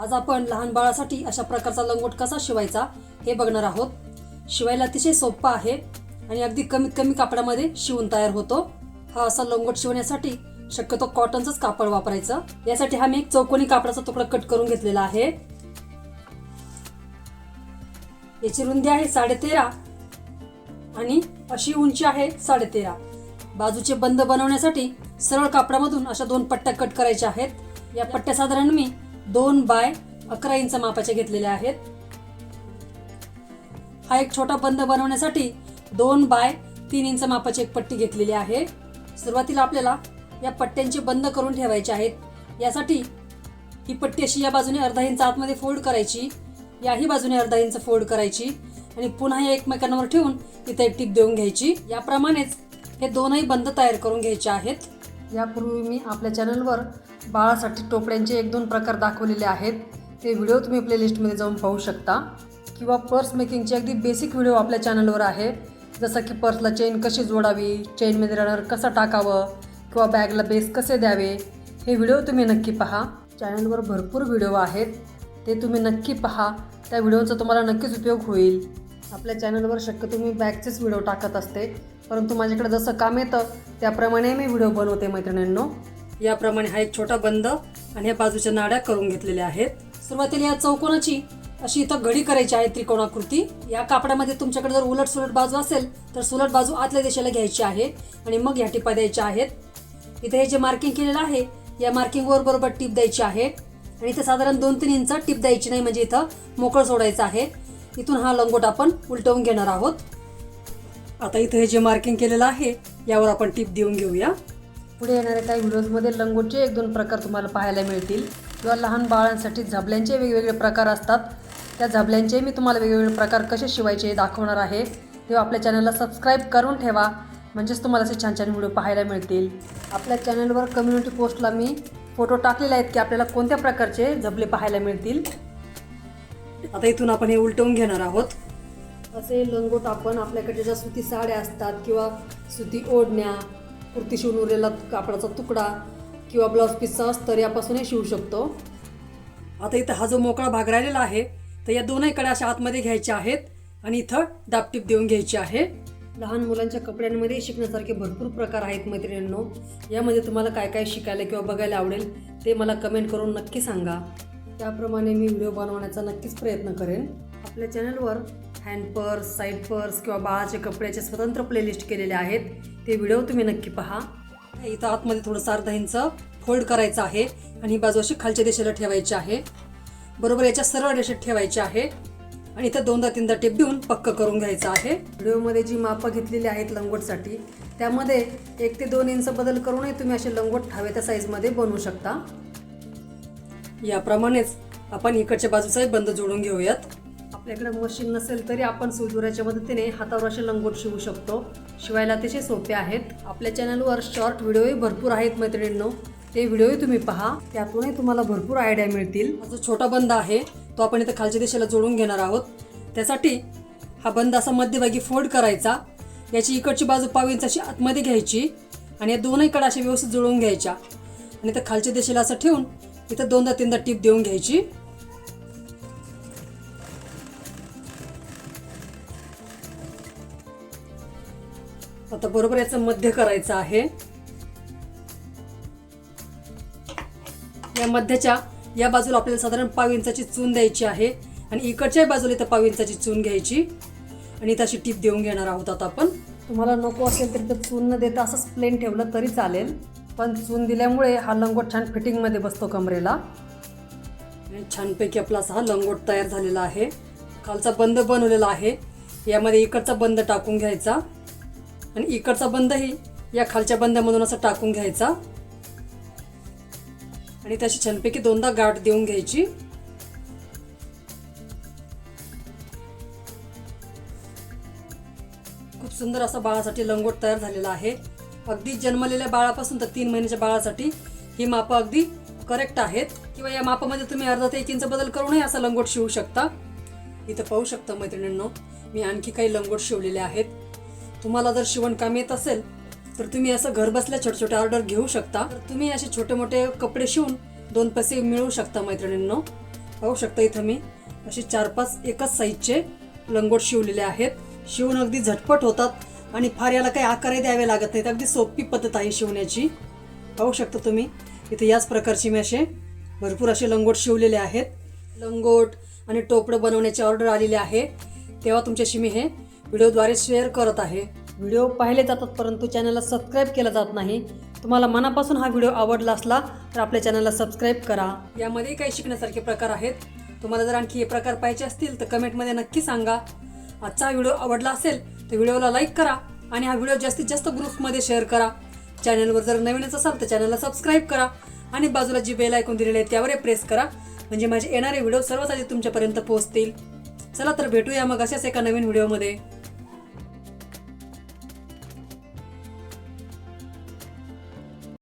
आज आपण लहान बाळासाठी अशा प्रकारचा लंगोट कसा शिवायचा हे बघणार आहोत. शिवायला अतिशय सोपा आहे आणि अगदी कमीत कमी कापडामध्ये शिवून तयार होतो. हा असा लंगोट शिवण्यासाठी शक्यतो कॉटनचंच कापड वापरायचं. यासाठी हा मी एक चौकोनी कापडाचा तुकडा कट करून घेतलेला आहे. याची रुंदी आहे साडेतेरा आणि अशी उंची आहे साडेतेरा. बाजूचे बंद बनवण्यासाठी सरळ कापडामधून अशा दोन पट्ट्या कट करायच्या आहेत. या पट्ट्या साधारण मी दोन बाय अकरा इंच मापाचे घेतलेले आहेत. हा एक छोटा बंद बनवण्यासाठी दोन बाय तीन इंच मापाची एक पट्टी घेतलेली आहे. सुरुवातीला आपल्याला या पट्ट्यांचे बंद करून ठेवायचे आहेत. यासाठी ही पट्टी अशी या बाजूने अर्धा इंच आतमध्ये फोल्ड करायची याही बाजूने अर्धा इंच फोल्ड करायची आणि पुन्हा या एकमेकांवर ठेवून तिथे एक टीप देऊन घ्यायची. याप्रमाणेच हे दोनही बंद तयार करून घ्यायचे आहेत. यापूर्वी मी आपल्या चॅनलवर बाळासाठी टोपड्यांचे एक दोन प्रकार दाखवलेले आहेत. ते व्हिडिओ तुम्ही प्लेलिस्टमध्ये जाऊन पाहू शकता. किंवा पर्स मेकिंगचे अगदी बेसिक व्हिडिओ आपल्या चॅनलवर आहे जसं की पर्सला चेन कशी जोडावी चेनमध्ये रनर कसं टाकावं किंवा बॅगला बेस कसे द्यावे हे व्हिडिओ तुम्ही नक्की पहा. चॅनलवर भरपूर व्हिडिओ आहेत. ते तुम्ही नक्की पहा. त्या व्हिडिओचा तुम्हाला नक्कीच उपयोग होईल. आपल्या चॅनलवर शक्यतो मी बॅगचेच व्हिडिओ टाकत असते. परंतु माझ्याकडे जसं काम येतं त्याप्रमाणे मी व्हिडिओ बनवते मैत्रिणींनो. याप्रमाणे हा एक छोटा बंद आणि या बाजूच्या नाड्या करून घेतलेल्या आहेत. सुरुवातीला या चौकोनाची अशी इथं घडी करायची आहे त्रिकोणाकृती. या कापडामध्ये तुमच्याकडे जर उलट सुलट बाजू असेल तर सुलट बाजू आतल्या दिशेला घ्यायची आहे आणि मग या टिपा द्यायच्या आहेत. इथे हे जे मार्किंग केलेलं आहे या मार्किंगवर बरोबर टिप द्यायची आहे. आणि इथे साधारण दोन तीन इंच टिप द्यायची नाही म्हणजे इथं मोकळं सोडायचं आहे. इथून हा लंगोट आपण उलटवून घेणार आहोत. आता इथं हे जे मार्किंग केलेलं आहे यावर आपण टिप देऊन घेऊया. पुढे येणाऱ्या काही व्हिडिओजमध्ये लंगोटचे एक दोन प्रकार तुम्हाला पाहायला मिळतील. किंवा लहान बाळांसाठी झबल्यांचे वेगवेगळे प्रकार असतात. त्या झबल्यांचे मी तुम्हाला वेगवेगळे प्रकार कसे शिवायचे दाखवणार आहे. तेव्हा आपल्या चॅनलला सबस्क्राईब करून ठेवा. म्हणजेच तुम्हाला असे छान छान व्हिडिओ पाहायला मिळतील. आपल्या चॅनलवर कम्युनिटी पोस्टला मी फोटो टाकलेले आहेत की आपल्याला कोणत्या प्रकारचे झबले पाहायला मिळतील. आता इथून आपण हे उलटवून घेणार आहोत. असे लंगोट आपण आपल्याकडे ज्या सुती साड्या असतात किंवा सुती ओढण्या कुर्ती शिवून उरलेला कापडाचा तुकडा किंवा ब्लाऊज पीसचा अस्तर यापासूनही शिवू शकतो. आता इथं हा जो मोकळा भाग राहिलेला आहे तर या दोनहीकडे अशा आतमध्ये घ्यायच्या आहेत आणि इथं दापटीप देऊन घ्यायची आहे. लहान मुलांच्या कपड्यांमध्ये शिकण्यासारखे भरपूर प्रकार आहेत मैत्रिणींनो. यामध्ये तुम्हाला काय काय शिकायला किंवा बघायला आवडेल ते मला कमेंट करून नक्की सांगा. त्याप्रमाणे मी व्हिडिओ बनवण्याचा नक्कीच प्रयत्न करेन. आपल्या चॅनलवर हँड पर्स साईड पर्स किंवा बाळाचे कपड्याचे स्वतंत्र प्लेलिस्ट केलेले आहेत. ते व्हिडिओ तुम्ही नक्की पहा. इथं आतमध्ये थोडंसं अर्धा इंच फोल्ड करायचं आहे आणि ही बाजू अशी खालच्या दिशेला ठेवायची आहे. बरोबर याच्या सरळ रेषेत ठेवायची आहे. आणि इथं दोनदा तीनदा टेप देऊन पक्क करून घ्यायचं आहे. व्हिडिओमध्ये जी मापं घेतलेली आहेत लंगोटसाठी त्यामध्ये एक ते दोन इंच बदल करूनही तुम्ही असे लंगोट हवे त्या साईजमध्ये बनवू शकता. याप्रमाणेच आपण इकडच्या बाजूचाही बंद जोडून घेऊयात. आपल्याकडे मशीन नसेल तरी आपण सुदुऱ्याच्या मदतीने हातावर असे लंगोट शिवू शकतो. शिवायला अतिशय सोपे आहेत. आपल्या चॅनलवर शॉर्ट व्हिडिओही भरपूर आहेत मैत्रिणींनो. ते व्हिडिओही तुम्ही पहा. त्यातूनही तुम्हाला भरपूर आयडिया मिळतील. हा जो छोटा बंद आहे तो आपण इथं खालच्या दिशेला जोडून घेणार आहोत. त्यासाठी हा बंद असा मध्यभागी फोल्ड करायचा. याची इकडची बाजू पाव इंचाची आतमध्ये घ्यायची आणि या दोनही कडा अशा व्यवस्थित जुळवून घ्यायच्या. आणि इथं खालच्या दिशेला असं ठेवून इथं दोनदा तीनदा टीप देऊन घ्यायची. आता बरोबर याचं मध्य करायचं आहे. या मध्याच्या या बाजूला आपल्याला साधारण पाव इंचाची चून द्यायची आहे आणि इकडच्याही बाजूला इथं पाव इंचाची चून घ्यायची. आणि इथं अशी टीप देऊन घेणार आहोत आता आपण. तुम्हाला नको असेल तर इथं चून न देता असंच प्लेन ठेवलं तरी चालेल. पण चून दिल्यामुळे हा लंगोट छान फिटिंगमध्ये बसतो कमरेला. आणि छानपैकी आपला असा हा लंगोट तयार झालेला आहे. खालचा बंद बनवलेला आहे. यामध्ये इकडचा बंद टाकून घ्यायचा. आणि इकडचा बंदही या खालच्या बंदामधून असं टाकून घ्यायचा. आणि त्याची छानपैकी दोनदा गाठ देऊन घ्यायची. खूप सुंदर असा बाळासाठी लंगोट तयार झालेला आहे. अगदी जन्मलेल्या बाळापासून तर तीन महिन्याच्या बाळासाठी ही मापं अगदी करेक्ट आहेत. किंवा या मापामध्ये तुम्ही अर्धा ते एक इंच बदल करूनही असा लंगोट शिवू शकता. इथं पाहू शकता मैत्रिणींनो मी आणखी काही लंगोट शिवलेले आहेत. तुम्हाला जर शिवणकाम येत असेल तर तुम्ही असं घर बसल्या छोट्या ऑर्डर घेऊ शकता. तर तुम्ही असे छोटे मोठे कपडे शिवून दोन पैसे मिळवू शकता मैत्रिणींनो. पाहू शकता इथं मी असे चार पाच एकाच साईजचे लंगोट शिवलेले आहेत. शिवून अगदी झटपट होतात आणि फार याला काही आकारही द्यावे लागत नाहीत. अगदी सोपी पद्धत आहे शिवण्याची. पाहू शकता तुम्ही इथे याच प्रकारचे मी असे भरपूर असे लंगोट शिवलेले आहेत. लंगोट आणि टोपडं बनवण्याची ऑर्डर आलेली आहे. तेव्हा तुमच्याशी मी हे व्हिडिओद्वारे शेअर करत आहे. व्हिडिओ पाहिले जातात परंतु चॅनलला सबस्क्राईब केला जात नाही. तुम्हाला मनापासून हा व्हिडिओ आवडला असला तर आपल्या चॅनलला सबस्क्राईब करा. यामध्ये काही शिकण्यासारखे प्रकार आहेत. तुम्हाला जर आणखी हे प्रकार पाहिजे असतील तर कमेंटमध्ये नक्की सांगा. आजचा व्हिडिओ आवडला असेल तर व्हिडिओला लाईक करा आणि हा व्हिडिओ जास्तीत जास्त ग्रुप्समध्ये शेअर करा. चॅनलवर जर नवीनच असाल तर चॅनलला सबस्क्राईब करा आणि बाजूला जी बेल ऐकून दिलेली आहे त्यावर प्रेस करा. म्हणजे माझे येणारे व्हिडिओ सर्वात आधी तुमच्यापर्यंत पोहोचतील. चला तर भेटूया मग अशाच एका नवीन व्हिडिओमध्ये.